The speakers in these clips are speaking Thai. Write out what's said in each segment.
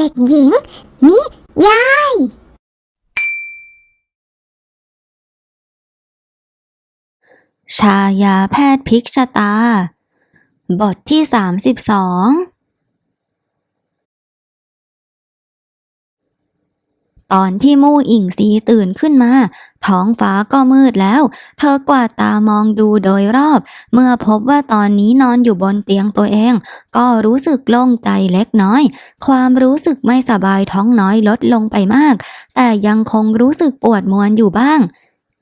เด็กหญิง นิยาย ชายาแพทย์พิกชะตา บทที่ 32 ตอนที่มู่อิงซีตื่นขึ้นมาท้องฟ้าก็มืดแล้ว เธอกวาดตามองดูโดยรอบ เมื่อพบว่าตอนนี้นอนอยู่บนเตียงตัวเอง ก็รู้สึกโล่งใจเล็กน้อย ความรู้สึกไม่สบายท้องน้อยลดลงไปมาก แต่ยังคงรู้สึกปวดมวนอยู่บ้าง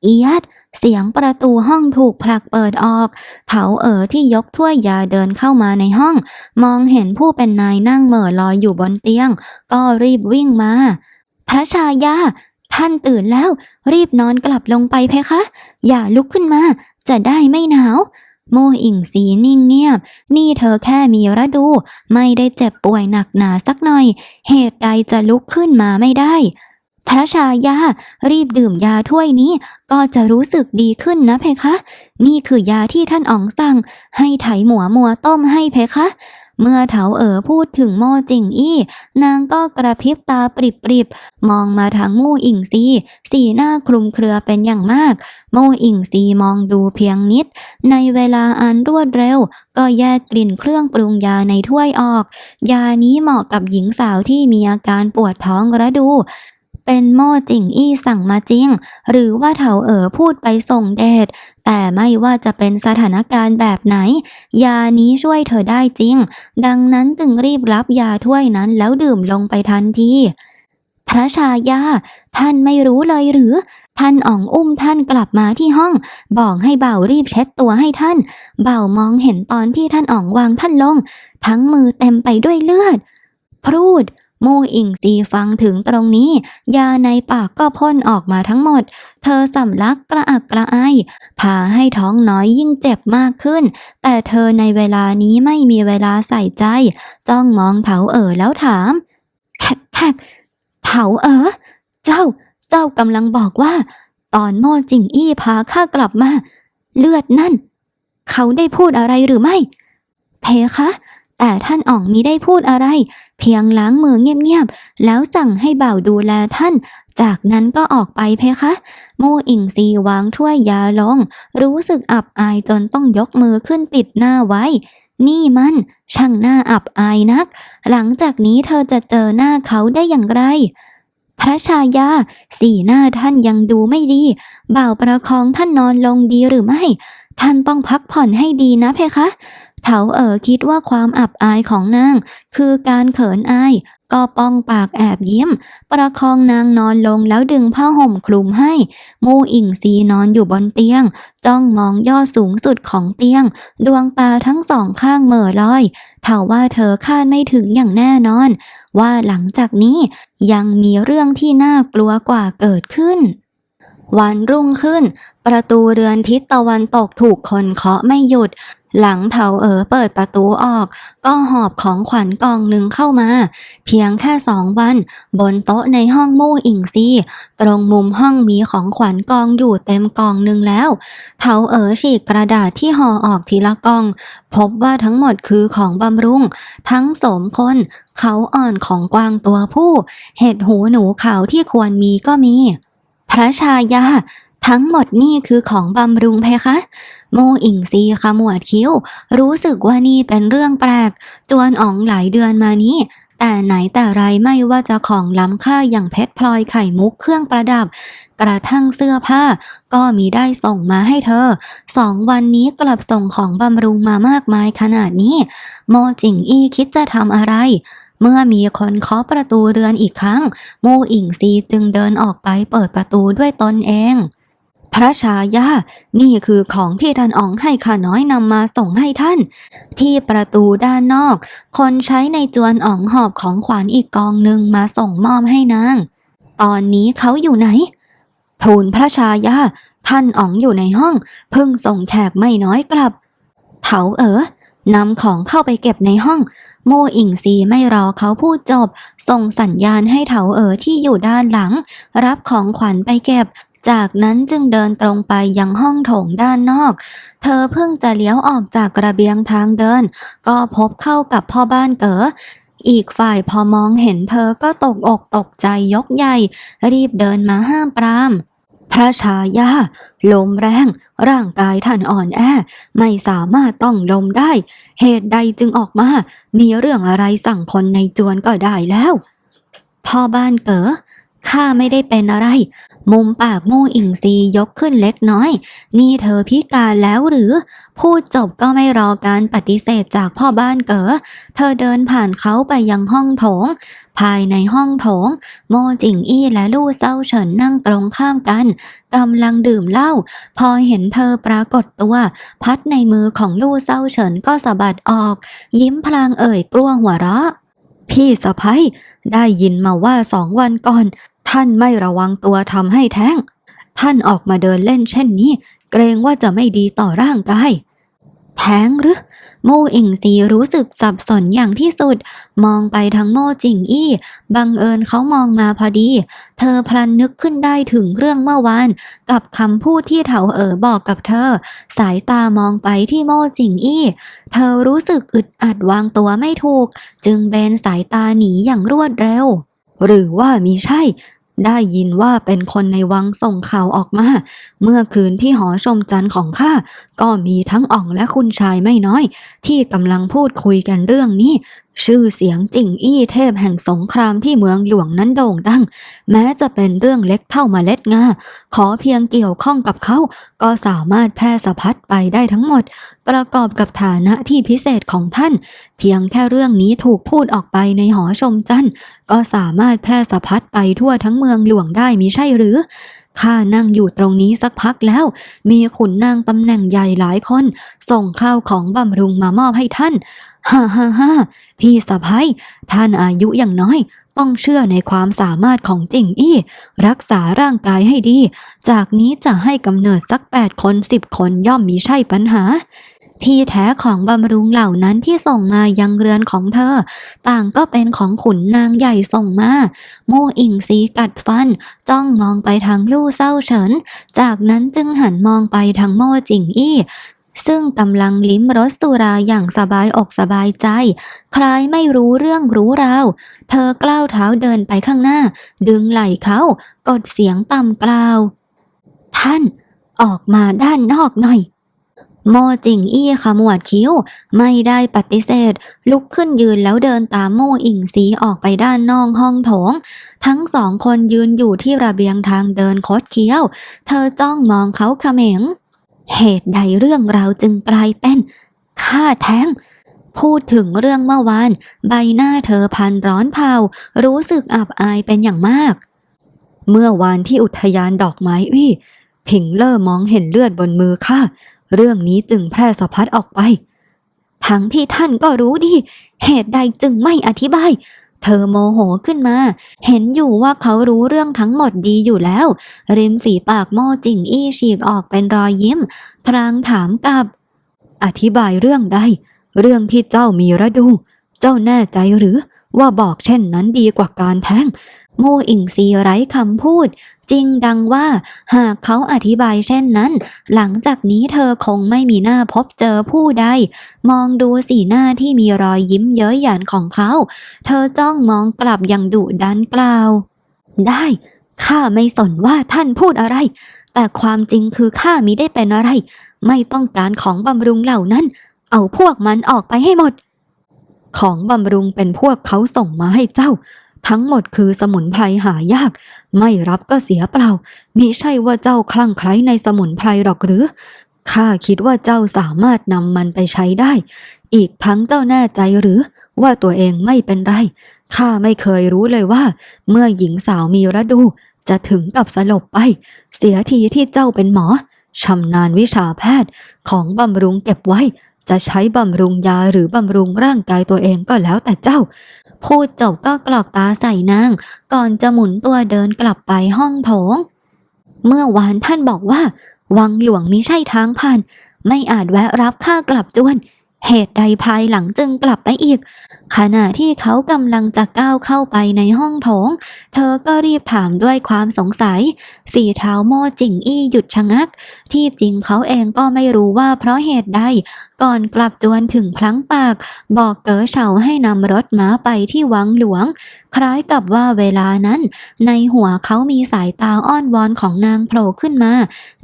เอียดเสียงประตูห้องถูกผลักเปิดออก เถาเอ๋อที่ยกถ้วยยาเดินเข้ามาในห้อง มองเห็นผู้เป็นนายนั่งเหม่อลอยอยู่บนเตียง ก็รีบวิ่งมา พระชายา ท่านตื่นแล้ว รีบนอนกลับลงไปเพคะ อย่าลุกขึ้นมา จะได้ไม่หนาว โมอิงสีนิ่งเงียบ นี่เธอแค่มีระดู ไม่ได้เจ็บป่วยหนักหนาสักหน่อย เหตุใดจะลุกขึ้นมาไม่ได้ พระชายา รีบดื่มยาถ้วยนี้ ก็จะรู้สึกดีขึ้นนะเพคะ นี่คือยาที่ท่านอ๋องสั่ง ให้ไถหมัวมัวต้มให้เพคะ เมื่อเถาเอ๋อพูดถึงโม่จิงอี้ นางก็กระพริบตาปริบๆ มองมาทางมู่อิงซี สีหน้าคลุมเครือเป็นอย่างมากโม่อิงซีมองดูเพียงนิด ในเวลาอันรวดเร็ว ก็แยกกลิ่นเครื่องปรุงยาในถ้วยออก ยานี้เหมาะกับหญิงสาวที่มีอาการปวดท้องระดู เป็นโม่จิงอี้สั่งมาจริง หรือว่าเถาเอ๋อพูดไปส่งเดชแต่ไม่ว่าจะเป็นสถานการณ์แบบไหน ยานี้ช่วยเธอได้จริง ดังนั้นจึงรีบรับยาถ้วยนั้นแล้วดื่มลงไปทันทีพระชายา ท่านไม่รู้เลยหรือ ท่านอ่องอุ้มท่านกลับมาที่ห้อง บอกให้เบ่ารีบเช็ดตัวให้ท่าน เบ่ามองเห็นตอนที่ท่านอ่องวางท่านลง ทั้งมือเต็มไปด้วยเลือด พรูด มูอิงซีฟังถึงตรงนี้ ยาในปากก็พ่นออกมาทั้งหมด เธอสำลักกระอักกระอายพาให้ท้องน้อยยิ่งเจ็บมากขึ้น แต่เธอในเวลานี้ไม่มีเวลาใส่ใจ ต้องมองเถาเอ๋อแล้วถามแขกแขกเถาเอ๋อเจ้า เจ้ากำลังบอกว่า ตอนโม่จิงอี้พาข้ากลับมา เลือดนั่น เขาได้พูดอะไรหรือไม่ เพคะ แต่ท่านอ่องมิได้พูดอะไร เพียงล้างมือเงียบๆ แล้วสั่งให้บ่าวดูแลท่าน จากนั้นก็ออกไปเพคะโมอิงซีวางถ้วยยาลง รู้สึกอับอายจนต้องยกมือขึ้นปิดหน้าไว้ นี่มัน ช่างหน้าอับอายนัก หลังจากนี้เธอจะเจอหน้าเขาได้อย่างไรพระชายา สีหน้าท่านยังดูไม่ดี บ่าวประคองท่านนอนลงดีหรือไม่ ท่านต้องพักผ่อนให้ดีนะเพคะ เถาเอ๋อคิดว่าความอับอายของนาง คือการเขินอาย ก็ป้องปากแอบยิ้ม ประคองนางนอนลงแล้วดึงผ้าห่มคลุมให้ มูอิงซีนอนอยู่บนเตียงจ้องมองยอดสูงสุดของเตียง ดวงตาทั้งสองข้างเหม่อลอยเถาว่าเธอคาดไม่ถึงอย่างแน่นอน ว่าหลังจากนี้ยังมีเรื่องที่น่ากลัวกว่าเกิดขึ้นวันรุ่งขึ้น ประตูเรือนทิศตะวันตกถูกคนเคาะไม่หยุด หลังเถาเอ๋อเปิดประตูออก ก็หอบของขวัญกองหนึ่งเข้ามา เพียงแค่สองวัน บนโต๊ะในห้องมู่อิงซีตรงมุมห้องมีของขวัญกองอยู่เต็มกองหนึ่งแล้วเถาเอ๋อฉีกกระดาษที่ห่อออกทีละกอง พบว่าทั้งหมดคือของบำรุง ทั้งสมคนเขาอ่อนของกวางตัวผู้ เห็ดหูหนูขาวที่ควรมีก็มี พระชายา ทั้งหมดนี่คือของบำรุงเพคะ โมอิงซีขมวดคิ้ว รู้สึกว่านี่เป็นเรื่องแปลก จวนอ๋องหลายเดือนมานี้ แต่ไหนแต่ไรไม่ว่าจะของล้ำค่าอย่างเพชรพลอยไข่มุกเครื่องประดับ กระทั่งเสื้อผ้า ก็มีได้ส่งมาให้เธอ สองวันนี้กลับส่งของบำรุงมามากมายขนาดนี้ โมจิงอี้คิดจะทำอะไรเมื่อมีคนเคาะประตูเรือนอีกครั้งโมอิงซีจึงเดินออกไปเปิดประตูด้วยตนเอง พระชายา นี่คือของที่ท่านอ๋องให้ข้าน้อยนำมาส่งให้ท่าน ที่ประตูด้านนอก คนใช้ในจวนอ๋องหอบของขวัญอีกกองหนึ่งมาส่งมอบให้นาง ตอนนี้เขาอยู่ไหน ทูลพระชายา ท่านอ๋องอยู่ในห้อง เพิ่งส่งแขกไม่น้อยกลับ เถาเอ๋อนำของเข้าไปเก็บในห้อง โมอิงซีไม่รอเขาพูดจบ ส่งสัญญาณให้เถาเอ๋อที่อยู่ด้านหลัง รับของขวัญไปเก็บ จากนั้นจึงเดินตรงไปยังห้องโถงด้านนอก เธอเพิ่งจะเลี้ยวออกจากกระเบียงทางเดิน ก็พบเข้ากับพ่อบ้านเก๋ออีกฝ่ายพอมองเห็นเธอก็ตกอกตกใจยกใหญ่ รีบเดินมาห้ามปราม พระชายาลมแรง ร่างกายท่านอ่อนแอ ไม่สามารถต้องลมได้ เหตุใดจึงออกมา มีเรื่องอะไรสั่งคนในจวนก็ได้แล้ว พ่อบ้านเก๋อข้าไม่ได้เป็นอะไร มุมปากมู่อิงซียกขึ้นเล็กน้อย นี่เธอพิการแล้วหรือ พูดจบก็ไม่รอการปฏิเสธจากพ่อบ้านเก๋อเธอเดินผ่านเขาไปยังห้องโถง ภายในห้องโถง โมจิงอี้และลู่เซาเฉินนั่งตรงข้ามกันกำลังดื่มเหล้าพอเห็นเธอปรากฏตัว พัดในมือของลู่เซาเฉินก็สะบัดออก ยิ้มพลางเอ่ยกลัวหัวเราะพี่สะพ้ยได้ยินมาว่าสองวันก่อน ท่านไม่ระวังตัวทำให้แท้ง ท่านออกมาเดินเล่นเช่นนี้ เกรงว่าจะไม่ดีต่อร่างกาย แท้งหรือโมอิงซีรู้สึกสับสนอย่างที่สุด มองไปทางโมจิงอี้ บังเอิญเขามองมาพอดี เธอพลันนึกขึ้นได้ถึงเรื่องเมื่อวาน กับคำพูดที่เถาเอ๋อบอกกับเธอ สายตามองไปที่โมจิงอี้ เธอรู้สึกอึดอัดวางตัวไม่ถูก จึงเบนสายตาหนีอย่างรวดเร็วหรือว่ามิใช่ ได้ยินว่าเป็นคนในวังส่งข่าวออกมา เมื่อคืนที่หอชมจันทร์ของข้าก็มีทั้งอ่องและคุณชายไม่น้อย ที่กำลังพูดคุยกันเรื่องนี้ ชื่อเสียงจิงอี้เทพแห่งสงครามที่เมืองหลวงนั้นโด่งดัง แม้จะเป็นเรื่องเล็กเท่ามาเล็ดงา ขอเพียงเกี่ยวข้องกับเขา ก็สามารถแพร่สะพัดไปได้ทั้งหมด ประกอบกับฐานะที่พิเศษของท่าน เพียงแค่เรื่องนี้ถูกพูดออกไปในหอชมจันทร์ก็สามารถแพร่สะพัดไปทั่วทั้งเมืองหลวงได้มิใช่หรือข้านั่งอยู่ตรงนี้สักพักแล้ว มีขุนนางตำแหน่งใหญ่หลายคน ส่งข้าวของบำรุงมามอบให้ท่าน ฮ่าฮ่าฮ่าพี่สะพ้ยท่านอายุอย่างน้อย ต้องเชื่อในความสามารถของจิงอี้ รักษาร่างกายให้ดี จากนี้จะให้กำเนิดสักแปดคนสิบคนย่อมมีใช่ปัญหา ที่แท้ของบำรุงเหล่านั้นที่ส่งมายังเรือนของเธอ ต่างก็เป็นของขุนนางใหญ่ส่งมาโมอิงสีกัดฟัน จ้องมองไปทางลู่เศร้าเฉิน จากนั้นจึงหันมองไปทางโม่จิงอี้ ซึ่งกำลังลิ้มรสสุราอย่างสบายอกสบายใจ คล้ายไม่รู้เรื่องรู้ราว เธอกล้าวเท้าเดินไปข้างหน้า ดึงไหล่เขา กดเสียงต่ำกล่าว ท่าน ออกมาด้านนอกหน่อย โมจิงอี้ขมวดคิ้ว ไม่ได้ปฏิเสธ ลุกขึ้นยืนแล้วเดินตามโมอิงซีออกไปด้านนอกห้องโถง ทั้งสองคนยืนอยู่ที่ระเบียงทางเดินคดเคี้ยว เธอจ้องมองเขาเขม็ง เหตุใดเรื่องราวจึงกลายเป็นฆ่าแท้ง พูดถึงเรื่องเมื่อวาน ใบหน้าเธอพันร้อนเผารู้สึกอับอายเป็นอย่างมาก เมื่อวานที่อุทยานดอกไม้วี่ผิงเล่อมองเห็นเลือดบนมือข้าเรื่องนี้จึงแพร่สะพัดออกไป ทั้งที่ท่านก็รู้ดี เหตุใดจึงไม่อธิบาย เธอโมโหขึ้นมา เห็นอยู่ว่าเขารู้เรื่องทั้งหมดดีอยู่แล้ว ริมฝีปากโม่จิงอี้ฉีกออกเป็นรอยยิ้มพลางถามกลับ อธิบายเรื่องใด เรื่องที่เจ้ามีระดู เจ้าแน่ใจหรือว่าบอกเช่นนั้นดีกว่าการแทง มอิงซีไร้คำพูด จริงดังว่า หากเขาอธิบายเช่นนั้น หลังจากนี้เธอคงไม่มีหน้าพบเจอผู้ใด มองดูสีหน้าที่มีรอยยิ้มเย้ยหยันของเขา เธอจ้องมองกลับอย่างดุดันกล่าว ได้ข้าไม่สนว่าท่านพูดอะไร แต่ความจริงคือข้ามิได้เป็นอะไร ไม่ต้องการของบำรุงเหล่านั้น เอาพวกมันออกไปให้หมด ของบำรุงเป็นพวกเขาส่งมาให้เจ้า ทั้งหมดคือสมุนไพรหายาก ไม่รับก็เสียเปล่ามิใช่ว่าเจ้าคลั่งไคล้ในสมุนไพรหรอกหรือข้าคิดว่าเจ้าสามารถนำมันไปใช้ได้ อีกทั้งเจ้าแน่ใจหรือ ว่าตัวเองไม่เป็นไร ข้าไม่เคยรู้เลยว่า เมื่อหญิงสาวมีระดู จะถึงกับสลบไป เสียทีที่เจ้าเป็นหมอชำนาญวิชาแพทย์ของบำรุงเก็บไว้ จะใช้บำรุงยาหรือบำรุงร่างกายตัวเองก็แล้วแต่เจ้า พูดจบก็กรอกตาใส่นาง ก่อนจะหมุนตัวเดินกลับไปห้องโถง เมื่อวานท่านบอกว่า วังหลวงมิใช่ทางผ่าน ไม่อาจแวะรับข้ากลับจวน เหตุใดภายหลังจึงกลับไปอีก ขณะที่เขากำลังจะก้าวเข้าไปในห้องโถง เธอก็รีบถามด้วยความสงสัยฝีเท้าโม่จิงอี้หยุดชะงัก ที่จริงเขาเองก็ไม่รู้ว่าเพราะเหตุใด ก่อนกลับจวนถึงพลั้งปาก บอกเก๋อเฉาให้นำรถม้าไปที่วังหลวง คล้ายกับว่าเวลานั้น ในหัวเขามีสายตาอ้อนวอนของนางโผล่ขึ้นมา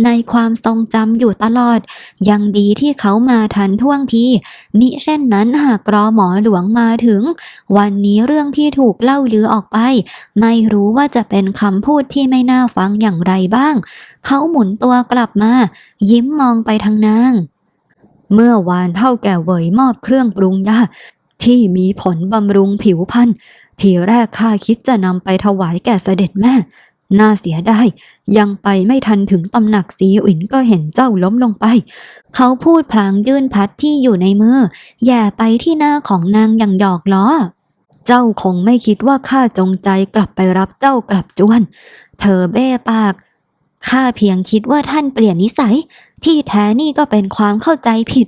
ในความทรงจำอยู่ตลอด ยังดีที่เขามาทันท่วงทีมิเช่นนั้นหากรอหมอหลวงมาถึง วันนี้เรื่องที่ถูกเล่าลือออกไป ไม่รู้ว่าจะเป็นคำพูดที่ไม่น่าฟังอย่างไรบ้าง เขาหมุนตัวกลับมา ยิ้มมองไปทางนาง เมื่อวานเท่าแก่เวยมอบเครื่องปรุงยาที่มีผลบำรุงผิวพรรณทีแรกข้าคิดจะนำไปถวายแก่เสด็จแม่ น่าเสียดายยังไปไม่ทันถึงตำหนักสีอินก็เห็นเจ้าล้มลงไป เขาพูดพลางยื่นพัดที่อยู่ในมือแย่ไปที่หน้าของนางอย่างหยอกล้อ เจ้าคงไม่คิดว่าข้าจงใจกลับไปรับเจ้ากลับจวน เธอเบ้ปากข้าเพียงคิดว่าท่านเปลี่ยนนิสัย ที่แท้นี่ก็เป็นความเข้าใจผิด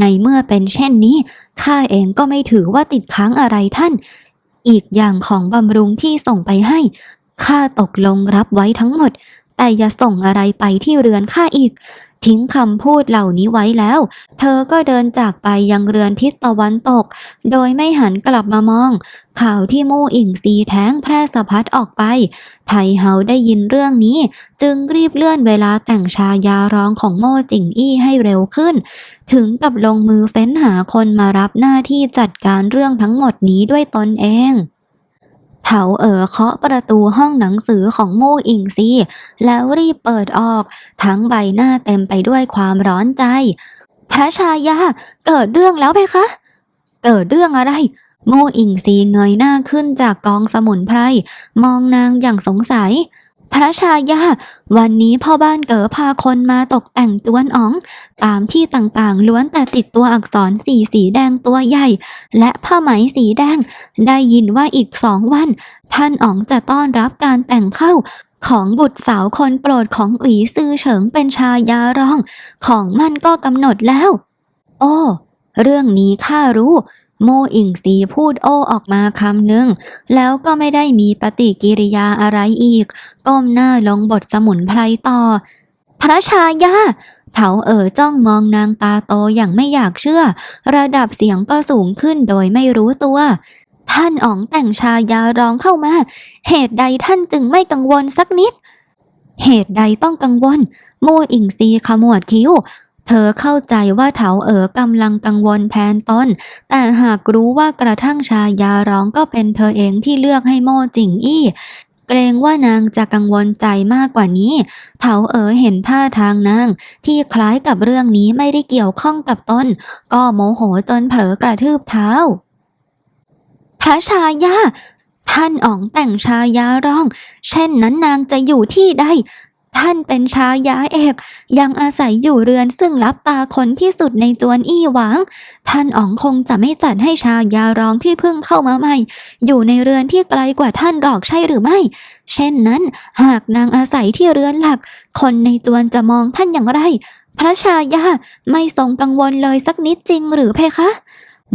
ในเมื่อเป็นเช่นนี้ข้าเองก็ไม่ถือว่าติดค้างอะไรท่าน อีกอย่างของบำรุงที่ส่งไปให้ ข้าตกลงรับไว้ทั้งหมด แต่อย่าส่งอะไรไปที่เรือนข้าอีก ทิ้งคำพูดเหล่านี้ไว้แล้ว เธอก็เดินจากไปยังเรือนทิศตะวันตก โดยไม่หันกลับมามอง ข่าวที่มู่อิงซีแท้งแพร่สะพัดออกไป ไทเฮาได้ยินเรื่องนี้ จึงรีบเลื่อนเวลาแต่งชายาร้องของโม่จิงอี้ให้เร็วขึ้น ถึงกับลงมือเฟ้นหาคนมารับหน้าที่จัดการเรื่องทั้งหมดนี้ด้วยตนเอง เถาเอ๋อเคาะประตูห้องหนังสือของมู่อิงซีแล้วรีบเปิดออก ทั้งใบหน้าเต็มไปด้วยความร้อนใจ พระชายาเกิดเรื่องแล้วเพคะ เกิดเรื่องอะไรโม่อิงซีเงยหน้าขึ้นจากกองสมุนไพรมองนางอย่างสงสัย พระชายา วันนี้พ่อบ้านเก๋อพาคนมาตกแต่งตวนอ๋อง ตามที่ต่างๆ ล้วนแต่ติดตัวอักษรสีสีแดงตัวใหญ่ และผ้าไหมสีแดง ได้ยินว่าอีกสองวัน ท่านอ๋องจะต้อนรับการแต่งเข้าของบุตรสาวคนโปรดของอุ๋ซือเฉิงเป็นชายารอง ของมันก็กำหนดแล้ว โอ้ เรื่องนี้ข้ารู้ โมอิงสีพูดโอ้ออกมาคำหนึ่ง แล้วก็ไม่ได้มีปฏิกิริยาอะไรอีก ก้มหน้าลงบทสมุนไพรต่อ พระชายาเถาเอ๋อจ้องมองนางตาโตอย่างไม่อยากเชื่อ ระดับเสียงก็สูงขึ้นโดยไม่รู้ตัว ท่านอ๋องแต่งชายาร้องเข้ามา เหตุใดท่านจึงไม่กังวลสักนิด เหตุใดต้องกังวล โมอิงซีขมวดคิ้ว เธอเข้าใจว่าเถาเอ๋อกำลังกังวลแทนตนแต่หากรู้ว่ากระทั่งชายาร้องก็เป็นเธอเองที่เลือกให้โม่จิงอี้เกรงว่านางจะกังวลใจมากกว่านี้ เถาเอ๋อเห็นท่าทางนาง ที่คล้ายกับเรื่องนี้ไม่ได้เกี่ยวข้องกับตน ก็โมโหจนเผลอกระทืบเท้า พระชายาท่านอ๋องแต่งชายาร้อง เช่นนั้นนางจะอยู่ที่ใด ท่านเป็นชายาเอก ยังอาศัยอยู่เรือนซึ่งรับตาคนที่สุดในตัวนอี้หวางท่านอ๋องคงจะไม่จัดให้ชายาร้องที่เพิ่งเข้ามาใหม่ อยู่ในเรือนที่ไกลกว่าท่านหรอกใช่หรือไม่ เช่นนั้น หากนางอาศัยที่เรือนหลัก คนในตัวนจะมองท่านอย่างไร พระชายาไม่ทรงกังวลเลยสักนิดจริงหรือเพคะ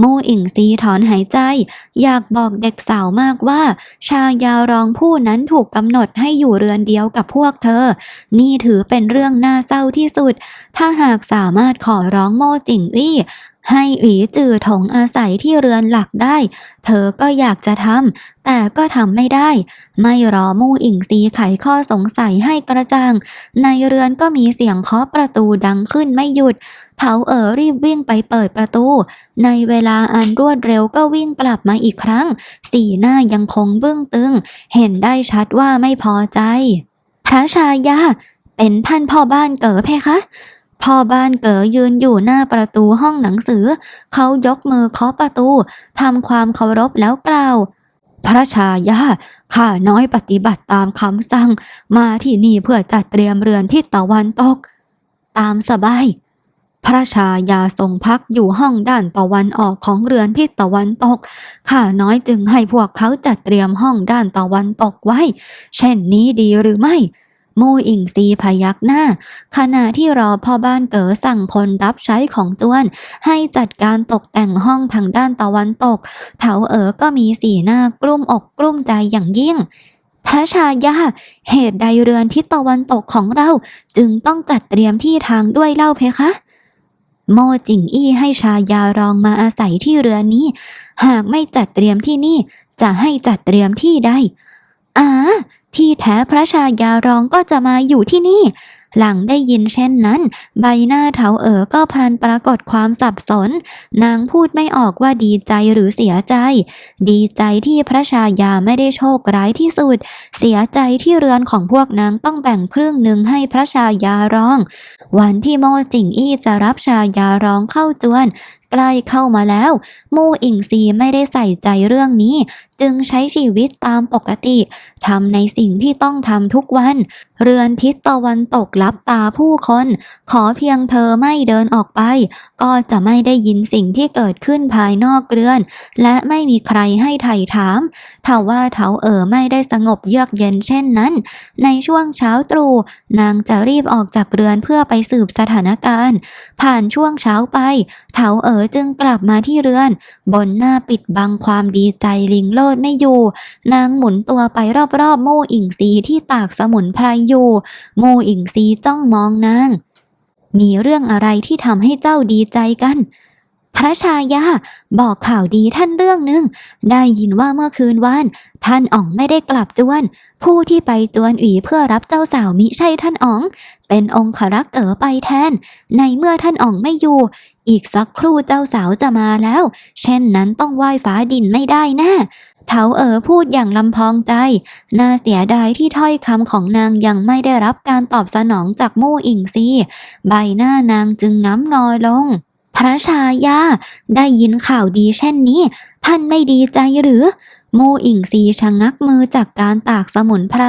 มอิงซีถอนหายใจ อยากบอกเด็กสาวมากว่า ชายารองผู้นั้นถูกกำหนดให้อยู่เรือนเดียวกับพวกเธอ นี่ถือเป็นเรื่องน่าเศร้าที่สุด ถ้าหากสามารถขอร้องโมจิงอี้ ให้หวีจือถงอาศัยที่เรือนหลักได้ เธอก็อยากจะทำแต่ก็ทำไม่ได้ ไม่รอมู่อิงซีไขข้อสงสัยให้กระจ่าง ในเรือนก็มีเสียงเคาะประตูดังขึ้นไม่หยุด เถาเอ๋อรีบวิ่งไปเปิดประตู ในเวลาอันรวดเร็วก็วิ่งกลับมาอีกครั้ง สีหน้ายังคงบึ้งตึง เห็นได้ชัดว่าไม่พอใจ พระชายาเป็นท่านพ่อบ้านเก๋อเพคะ พ่อบ้านเก๋อยืนอยู่หน้าประตูห้องหนังสือ เขายกมือเคาะประตูทำความเคารพแล้วกล่าว พระชายาข้าน้อยปฏิบัติตามคำสั่ง มาที่นี่เพื่อจัดเตรียมเรือนที่ตะวันตก ตามสบาย พระชายาทรงพักอยู่ห้องด้านตะวันออกของเรือนทิศตะวันตก ข้าน้อยจึงให้พวกเขาจัดเตรียมห้องด้านตะวันตกไว้ เช่นนี้ดีหรือไม่ มู่อิงซีพยักหน้า ขณะที่รอพ่อบ้านเก๋อสั่งคนรับใช้ของต้วน ให้จัดการตกแต่งห้องทางด้านตะวันตก เถาเอ๋อก็มีสีหน้ากลุ้มอกกลุ้มใจอย่างยิ่งพระชายา เหตุใดเรือนทิศตะวันตกของเรา จึงต้องจัดเตรียมที่ทางด้วยเล่าเพคะ โมจิงอี้ให้ชายารองมาอาศัยที่เรือนนี้ หากไม่จัดเตรียมที่นี่ จะให้จัดเตรียมที่ใดอ่า ที่แท้พระชายารองก็จะมาอยู่ที่นี่ หลังได้ยินเช่นนั้น ใบหน้าเถาเอ๋อก็พลันปรากฏความสับสน นางพูดไม่ออกว่าดีใจหรือเสียใจ ดีใจที่พระชายาไม่ได้โชคร้ายที่สุด เสียใจที่เรือนของพวกนางต้องแบ่งครึ่งหนึ่งให้พระชายารอง วันที่โมจิงอี้จะรับชายารองเข้าจวน ใกล้เข้ามาแล้ว มู่อิงซีไม่ได้ใส่ใจเรื่องนี้ จึงใช้ชีวิตตามปกติทำในสิ่งที่ต้องทำทุกวัน เรือนทิศตะวันตกลับตาผู้คน ขอเพียงเธอไม่เดินออกไป ก็จะไม่ได้ยินสิ่งที่เกิดขึ้นภายนอกเรือน และไม่มีใครให้ไถ่ถามถ้าว่าเถาเอ๋อไม่ได้สงบเยือกเย็นเช่นนั้น ในช่วงเช้าตรู่นางจะรีบออกจากเรือนเพื่อไปสืบสถานการณ์ ผ่านช่วงเช้าไป เถาเอ๋อจึงกลับมาที่เรือน บนหน้าปิดบังความดีใจลิงโลดไม่อยู่ นางหมุนตัวไปรอบๆโม่อิงซีที่ตากสมุนไพรอยู่โม่อิงซีจ้องมองนาง มีเรื่องอะไรที่ทำให้เจ้าดีใจกันพระชายาบอกข่าวดีท่านเรื่องหนึ่งได้ยินว่าเมื่อคืนวาน ท่านอ๋องไม่ได้กลับจวน ผู้ที่ไปจวนอีเพื่อรับเจ้าสาวมิใช่ท่านอ๋อง เป็นองครักษ์เอ๋อไปแทน ในเมื่อท่านอ๋องไม่อยู่ อีกสักครู่เจ้าสาวจะมาแล้ว เช่นนั้นต้องไหว้ฟ้าดินไม่ได้แน่เถาเอ๋อพูดอย่างลำพองใจ น่าเสียดายที่ถ้อยคำของนางยังไม่ได้รับการตอบสนองจากมู่อิงซีใบหน้านางจึงง้ำงอยลง พระชายา ได้ยินข่าวดีเช่นนี้ ท่านไม่ดีใจหรือ โมอิงซีชะงักมือจากการตากสมุนไพร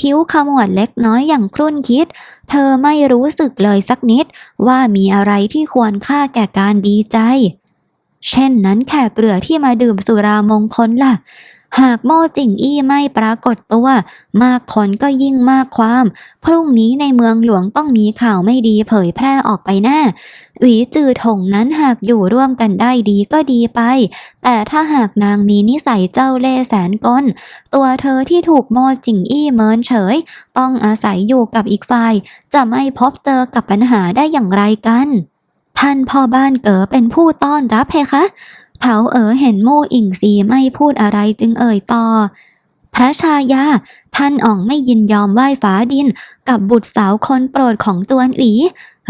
คิ้วขมวดเล็กน้อยอย่างครุ่นคิด เธอไม่รู้สึกเลยสักนิด ว่ามีอะไรที่ควรค่าแก่การดีใจ เช่นนั้นแขกเรือที่มาดื่มสุรามงคลล่ะ หากโม่จิงอี้ไม่ปรากฏตัว มากคนก็ยิ่งมากความ พรุ่งนี้ในเมืองหลวงต้องมีข่าวไม่ดีเผยแพร่ออกไปแน่หวีจือถงนั้นหากอยู่ร่วมกันได้ดีก็ดีไป แต่ถ้าหากนางมีนิสัยเจ้าเล่ห์แสนกลตัวเธอที่ถูกโมจิงอี้เมินเฉย ต้องอาศัยอยู่กับอีกฝ่าย จะไม่พบเจอกับปัญหาได้อย่างไรกัน ท่านพ่อบ้านเก๋อเป็นผู้ต้อนรับเพคะ เถาเอ๋อเห็นโม่อิงซีไม่พูดอะไรจึงเอ่ยต่อ พระชายา ท่านอ่องไม่ยินยอมไหว้ฟ้าดินกับบุตรสาวคนโปรดของตวนอี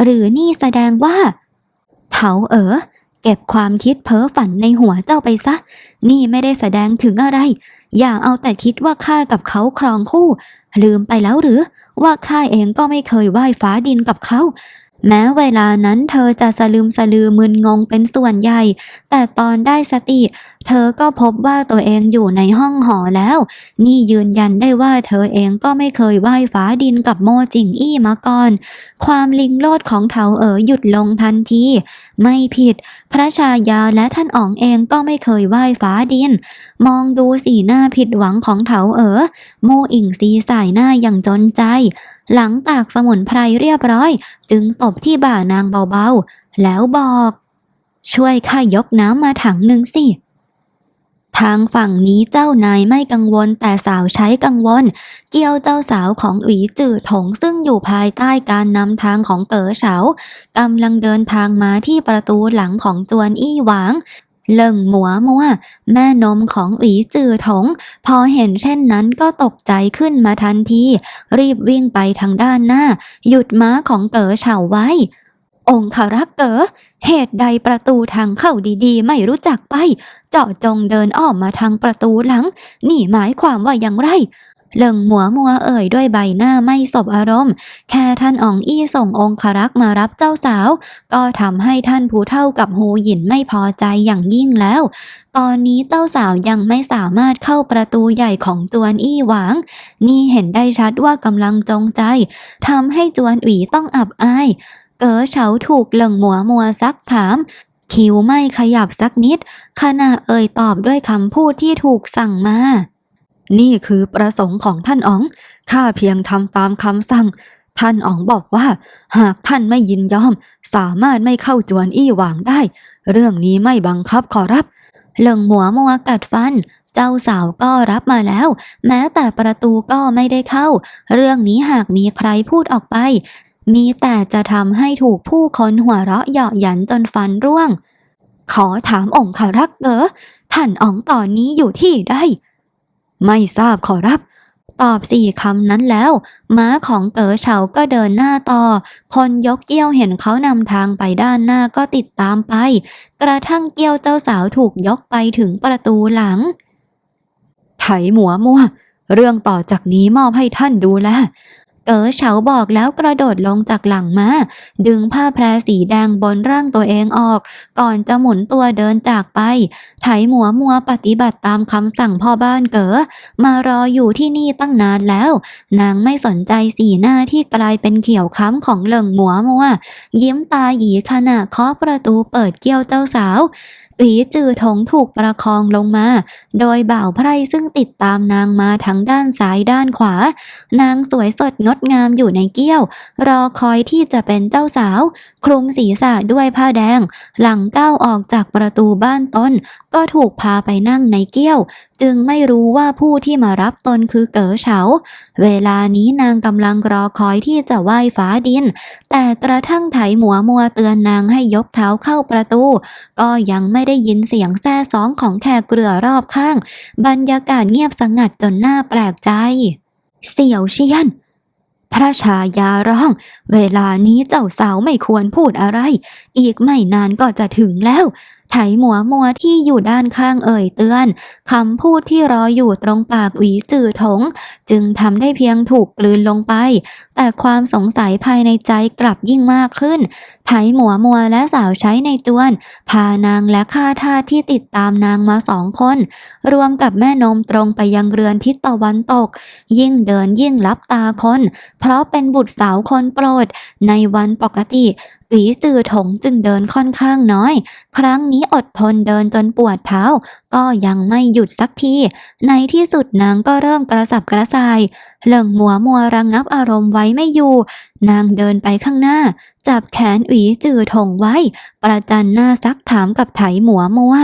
หรือนี่แสดงว่า เถาเอ๋อเก็บความคิดเพ้อฝันในหัวเจ้าไปซะ นี่ไม่ได้แสดงถึงอะไร อย่าเอาแต่คิดว่าข้ากับเขาครองคู่ ลืมไปแล้วหรือ ว่าข้าเองก็ไม่เคยไหว้ฟ้าดินกับเขา แม้เวลานั้นเธอจะสลืมสลือมึนงงเป็นส่วนใหญ่ แต่ตอนได้สติเธอก็พบว่าตัวเองอยู่ในห้องหอแล้ว นี่ยืนยันได้ว่าเธอเองก็ไม่เคยไหว้ฟ้าดินกับโมจิงอี้มาก่อน ความลิงโลดของเถาเอ๋อหยุดลงทันที ไม่ผิด พระชายาและท่านอ๋องเองก็ไม่เคยไหว้ฟ้าดิน มองดูสีหน้าผิดหวังของเถาเอ๋อโมอิงซีสายหน้าอย่างจนใจ หลังตากสมุนไพรเรียบร้อย จึงตบที่บ่านางเบาๆ แล้วบอก ช่วยข้ายกน้ำมาถังหนึ่งสิ ทางฝั่งนี้เจ้านายไม่กังวลแต่สาวใช้กังวล เกี่ยวเจ้าสาวของอุ๋จื่อถงซึ่งอยู่ภายใต้การนำทางของเก๋อเฉากำลังเดินทางมาที่ประตูหลังของจวนอี้หวางเลิ่งหมัวมัวแม่นมของอุ๋จื่อถง พอเห็นเช่นนั้นก็ตกใจขึ้นมาทันที รีบวิ่งไปทางด้านหน้า หยุดม้าของเก๋อเฉาไว้ องคารักเก๋อเหตุใดประตูทางเข้าดีๆ ไม่รู้จักไป เจาะจงเดินอ้อมมาทางประตูหลัง นี่หมายความว่าอย่างไรเลิงหมัวมัวเอ่ยด้วยใบหน้าไม่สบอารมณ์ แค่ท่านอองอี้ส่งองคารักษ์มารับเจ้าสาว ก็ทำให้ท่านผู้เท่ากับฮูหยินไม่พอใจอย่างยิ่งแล้ว ตอนนี้เจ้าสาวยังไม่สามารถเข้าประตูใหญ่ของจวนอี้หวาง นี่เห็นได้ชัดว่ากำลังจงใจทำให้จวนอุ๋ต้องอับอาย เก๋อเฉาถูกเหลิงหมัวมัวซักถาม คิ้วไม่ขยับสักนิด ขณะเอ่ยตอบด้วยคำพูดที่ถูกสั่งมา นี่คือประสงค์ของท่านอ๋องข้าเพียงทำตามคำสั่ง ท่านอ๋องบอกว่า หากท่านไม่ยินยอม สามารถไม่เข้าจวนอี้หวางได้ เรื่องนี้ไม่บังคับขอรับเหลิงหมัวมัวกัดฟัน เจ้าสาวก็รับมาแล้ว แม้แต่ประตูก็ไม่ได้เข้า เรื่องนี้หากมีใครพูดออกไป มีแต่จะทำให้ถูกผู้คนหัวเราะเยาะหยันจนฟันร่วง ขอถามองค์ขรักเอ๋อท่านอ๋องตอนนี้อยู่ที่ใดไม่ทราบขอรับ ตอบสี่คำนั้นแล้ว ม้าของเต๋อเฉาก็เดินหน้าต่อ คนยกเกี้ยวเห็นเขานำทางไปด้านหน้าก็ติดตามไป กระทั่งเกี้ยวเจ้าสาวถูกยกไปถึงประตูหลัง ไถหมัวมัว เรื่องต่อจากนี้มอบให้ท่านดูแล เก๋อเฉาบอกแล้วกระโดดลงจากหลังม้าดึงผ้าแพรสีแดงบนร่างตัวเองออก ก่อนจะหมุนตัวเดินจากไป ไถหมัวมัวปฏิบัติตามคำสั่งพ่อบ้านเก๋อมารออยู่ที่นี่ตั้งนานแล้ว นางไม่สนใจสีหน้าที่กลายเป็นเขียวค้ำของเหลิงหมัวมัว ยิ้มตาหยีขณะเคาะประตูเปิดเกี้ยวเจ้าสาว หวีจือถงถูกประคองลงมา โดยบ่าวไพร่ซึ่งติดตามนางมาทั้งด้านซ้ายด้านขวา นางสวยสดงดงามอยู่ในเกี้ยว รอคอยที่จะเป็นเจ้าสาว คลุมศีรษะด้วยผ้าแดง หลังก้าวออกจากประตูบ้านตนก็ถูกพาไปนั่งในเกี้ยว จึงไม่รู้ว่าผู้ที่มารับตนคือเก๋อเฉา เวลานี้นางกำลังรอคอยที่จะไหว้ฟ้าดิน แต่กระทั่งไถหมัวมัวเตือนนางให้ยกเท้าเข้าประตู ก็ยังไม่ได้ได้ยินเสียงแซ่ซ้องของแขกเรือรอบข้าง บรรยากาศเงียบสงัดจนน่าแปลกใจ เสี่ยวเชียน พระชายาร้อง เวลานี้เจ้าสาวไม่ควรพูดอะไร อีกไม่นานก็จะถึงแล้ว ไถหมัวมัวที่อยู่ด้านข้างเอ่ยเตือนคำพูดที่รออยู่ตรงปากหวีจือถง จึงทำได้เพียงถูกกลืนลงไป แต่ความสงสัยภายในใจกลับยิ่งมากขึ้น ไถหมัวมัวและสาวใช้ในจวน พานางและข้าทาสที่ติดตามนางมาสองคน รวมกับแม่นมตรงไปยังเรือนทิศตะวันตก ยิ่งเดินยิ่งลับตาคน เพราะเป็นบุตรสาวคนโปรดในวันปกติ หวีจือถงจึงเดินค่อนข้างน้อย ครั้งนี้อดทนเดินจนปวดเท้า ก็ยังไม่หยุดสักที ในที่สุดนางก็เริ่มกระสับกระส่ายเหลิงมัวมัวระงงับอารมณ์ไว้ไม่อยู่ นางเดินไปข้างหน้า จับแขนหวีจือถงไว้ ประจันหน้าซักถามกับไถหมัวมัว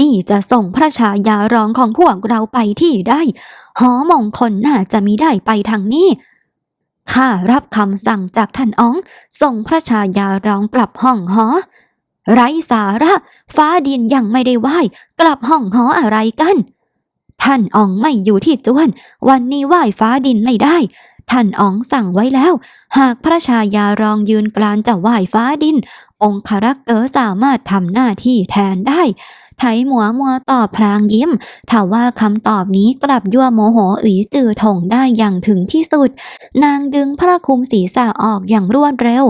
นี่จะส่งพระชายารองของพวกเราไปที่ได้ หอมงคลน่าจะมีได้ไปทางนี้ ข้ารับคำสั่งจากท่านอ๋อง ส่งพระชายารองกลับห้องหอ ไรสาระ ฟ้าดินยังไม่ได้ไหวกลับห้องหออะไรกัน ท่านอ๋องไม่อยู่ที่จวน วันนี้ไหวฟ้าดินไม่ได้ ท่านอ๋องสั่งไว้แล้ว หากพระชายารองยืนกลานจะไหวฟ้าดิน องครักษ์เก๋อสามารถทำหน้าที่แทนได้ ไถหมัวมัวตอบพลางยิ้มถ้าว่าคำตอบนี้กลับยั่วโมโหอุ๋ยจือถงได้อย่างถึงที่สุด นางดึงผ้าคลุมศีรษะออกอย่างรวดเร็ว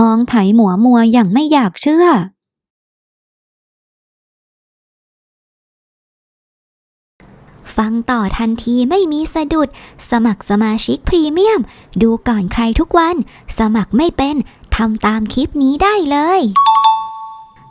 มองไถหมัวมัวอย่างไม่อยากเชื่อฟังต่อทันทีไม่มีสะดุด สมัครสมาชิกพรีเมียม ดูก่อนใครทุกวัน สมัครไม่เป็น ทำตามคลิปนี้ได้เลย